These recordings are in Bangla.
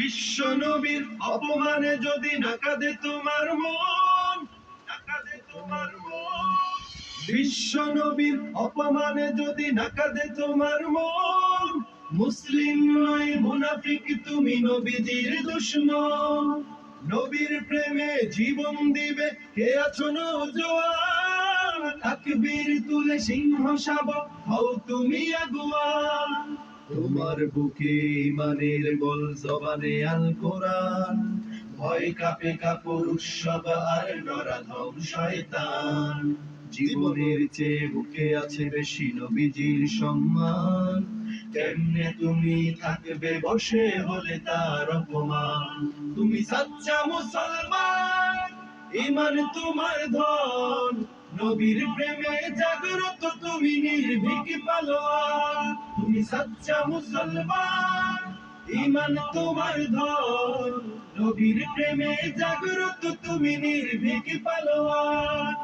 বিশ্ব নবীর অপমানে যদি না কাঁদে তোমার মন, না কাঁদে তোমার মন। বিশ্ব নবীর অপমানে যদি না কাঁদে তোমার মন, মুসলিম নয়, মুনাফিক, তুমি নবীজির দুশ্মন। নবীর প্রেমে জীবন দিবে, কে আছো নৌজওয়ান? তাকবীর তুলে সিংহ শাব হও তুমি আগুয়ান। তোমার বুকে ইমানের গোল জবানে আল কোরআন। ভয় কাপে কাপড় উৎসব আর নরাধম শয়তান। জীবনের চেয়ে বুকে আছে বেশি নবীজির সম্মান। কেমনে তুমি থাকবে বসে হলে তার অপমান। তুমি সাচ্চা মুসলমান, ইমান তোমার ধন। নবীর প্রেমে জাগ্রত তুমি নির্ভীক পালোয়ান তুমি সাচ্চা মুসলমান তোমার নবীর প্রেমে জাগ্রত তুমি নির্ভীক পালোয়ান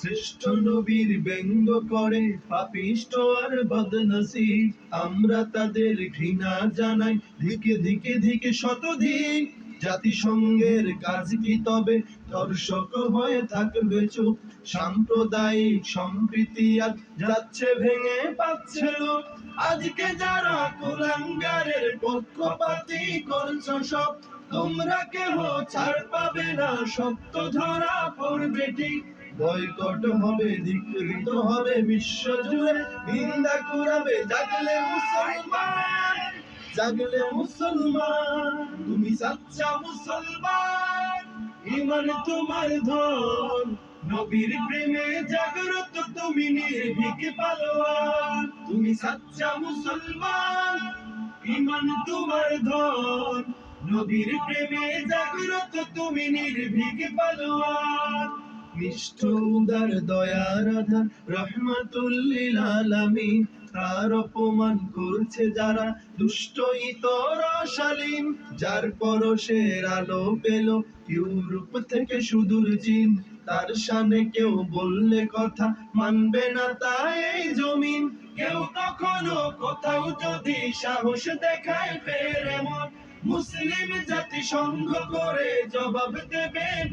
শ্রেষ্ঠ নবীর ব্যঙ্গ করে পাপিষ্ট আর বদনসিব। আমরা তাদের ঘৃণা জানাই, ধিকে ধিকে ধিকে শতধিক। জাতিসংঘের কাজ কি তবে? দর্শক হয়ে থাকবে চুপ। সাম্প্রদায়িক সম্প্রীতি আজ যাচ্ছে ভেঙে পাচ্ছে লোক আজকে যারা কুলাঙ্গারের পক্ষপাতি করছ সব, তোমরা কেহ ছাড় পাবে না, সত্য ধরা পড়বে ঠিক। বয়কট হবে ধিকৃত হবে বিশ্ব জুড়ে। নিন্দা কুড়াবে, জাগলে মুসলমান। জাগলে মুসলমান, তুমি সাচ্চা মুসলমান, ইমান তোমার ধন, নবীর প্রেমে জাগ্রত তুমি নির্ভীক পালোয়ান, তুমি সাচ্চা মুসলমান, ইমান তোমার ধন, নবীর প্রেমে জাগ্রত তুমি নির্ভীক পালোয়ান। নিষ্ঠ উদার দয়ার আধার রহমাতুল্লিল আলামিন তার অপমান করছে যারা দুষ্ট ইতর শালীন, যার পরশের আলো পেল ইউরোপ থেকে সুদূর চীন। তার সামনে কেউ বললে কথা মানবে না তাই জমিন। কেউ কখনো কোথাও যদি সাহস দেখায় ফের মুসলিম জাতি সংঘ করে জবাব দেবে